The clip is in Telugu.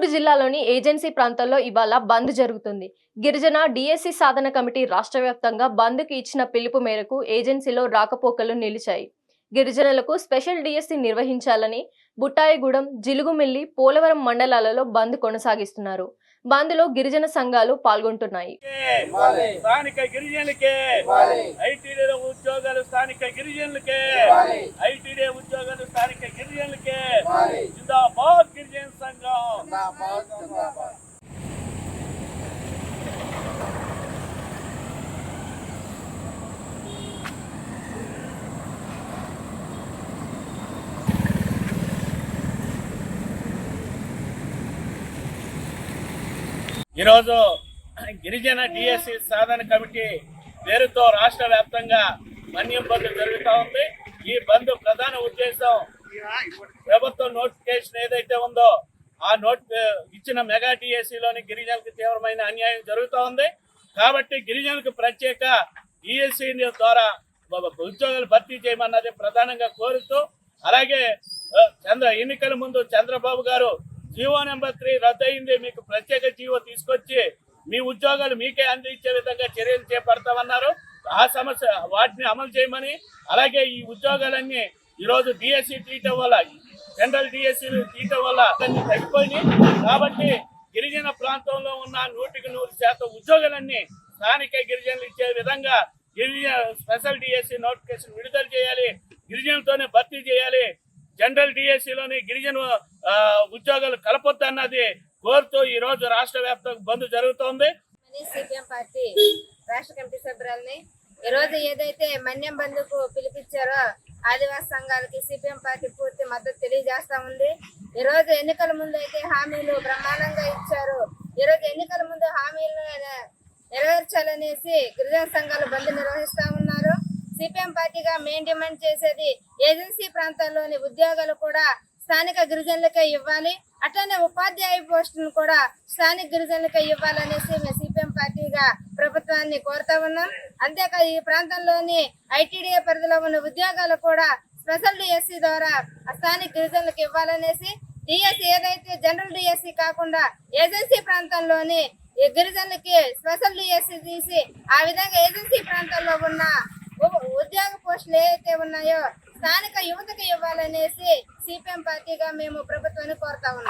ఏలూరు జిల్లాలోని ఏజెన్సీ ప్రాంతాల్లో ఇవాళ బంద్ జరుగుతుంది. గిరిజన డిఎస్సి సాధన కమిటీ రాష్ట్ర వ్యాప్తంగా బంద్కు ఇచ్చిన పిలుపు మేరకు ఏజెన్సీలో రాకపోకలు నిలిచాయి. గిరిజనులకు స్పెషల్ డిఎస్సి నిర్వహించాలని బుట్టాయిగూడెం జిలుగుమిల్లి పోలవరం మండలాలలో బంద్ కొనసాగిస్తున్నారు. బంద్లో గిరిజన సంఘాలు పాల్గొంటున్నాయి. స్థానిక గిరిజనులకే. ఐటీడీ ఉద్యోగాలు స్థానిక గిరిజనులకే. ఐటీడీ ఉద్యోగాలు స్థానిక గిరిజనులకే జిందాబాద్ గిరిజన సంఘం ఈరోజు గిరిజన డిఎస్సి సాధన కమిటీ పేరుతో రాష్ట్ర వ్యాప్తంగా మన్యం బంద్ జరుగుతూ ఉంది. ఈ బంద్ ప్రధాన ఉద్దేశం ప్రభుత్వం నోటిఫికేషన్ ఏదైతే ఉందో ఆ నోట్ ఇచ్చిన మెగా టీఎస్సీలోని గిరిజనులకు తీవ్రమైన అన్యాయం జరుగుతూ ఉంది కాబట్టి గిరిజనులకు ప్రత్యేక డిఎస్సి ద్వారా ఉద్యోగాలు భర్తీ చేయమన్నది ప్రధానంగా కోరుతూ అలాగే చంద్ర ఎన్నికల ముందు చంద్రబాబు గారు జీవో నెంబర్ త్రీ రద్దయింది. మీకు ప్రత్యేక జీవో తీసుకొచ్చి మీ ఉద్యోగాలు మీకే అందించే విధంగా చర్యలు చేపడతామన్నారు. ఆ సమస్య వాటిని అమలు చేయమని అలాగే ఈ ఉద్యోగాలన్నీ ఈరోజు డిఎస్సి తీయటం వల్ల జనరల్ డిఎస్సీలు తీయటం వల్ల అన్ని తగ్గిపోయినాయి కాబట్టి గిరిజన ప్రాంతంలో ఉన్న నూటికి నూరు శాతం ఉద్యోగాలన్నీ స్థానిక గిరిజనులు ఇచ్చే విధంగా గిరిజన స్పెషల్ డిఎస్సీ నోటిఫికేషన్ విడుదల చేయాలి. గిరిజనులతోనే భర్తీ చేయాలి. జనరల్ డిఎస్సీలోని గిరిజన ఉద్యోగాలు కలపొద్దు అన్నది కోరుతూ ఈ రోజు రాష్ట్ర వ్యాప్తంగా బంద్ జరుగుతోంది. సిపిఎం పార్టీ రాష్ట్ర కమిటీ సభ్యురాలని ఈ రోజు ఏదైతే మన్యం బంధుకు పిలిపించారో ఆదివాసీ సంఘాలకి సిపిఎం పార్టీ పూర్తి మద్దతు తెలియజేస్తా ఉంది. ఈ రోజు ఎన్నికల ముందు అయితే హామీలు బ్రహ్మాండంగా ఇచ్చారు. ఈ రోజు ఎన్నికల ముందు హామీలు నెరవేర్చాలనేసి గిరిజన సంఘాలు బంద్ నిర్వహిస్తా ఉన్నారు. సిపిఎం పార్టీగా మెయిన్ డిమాండ్ చేసేది ఏజెన్సీ ప్రాంతాల్లోని ఉద్యోగాలు కూడా స్థానిక గిరిజనులకే ఇవ్వాలి. అట్లనే ఉపాధ్యాయ పోస్టులను కూడా స్థానిక గిరిజనులకే ఇవ్వాలనేసి మేము సిపిఎం పార్టీగా ప్రభుత్వాన్ని కోరుతా ఉన్నాం. అంతేకాదు ఈ ప్రాంతంలోని ఐటీడీఏ పరిధిలో ఉన్న ఉద్యోగాలు కూడా స్పెషల్ డిఎస్సి ద్వారా స్థానిక గిరిజనులకు ఇవ్వాలనేసి డిఎస్సి ఏదైతే జనరల్ డిఎస్సి కాకుండా ఏజెన్సీ ప్రాంతంలోని గిరిజనులకి స్పెషల్ డిఎస్సి తీసి ఆ విధంగా ఏజెన్సీ ప్రాంతాల్లో ఉన్న ఉద్యోగ పోస్టులు ఏవైతే ఉన్నాయో స్థానిక యువతకు ఇవ్వాలనేసి సిపిఎం పార్టీగా మేము ప్రభుత్వాన్ని కోరుతా ఉన్నాం.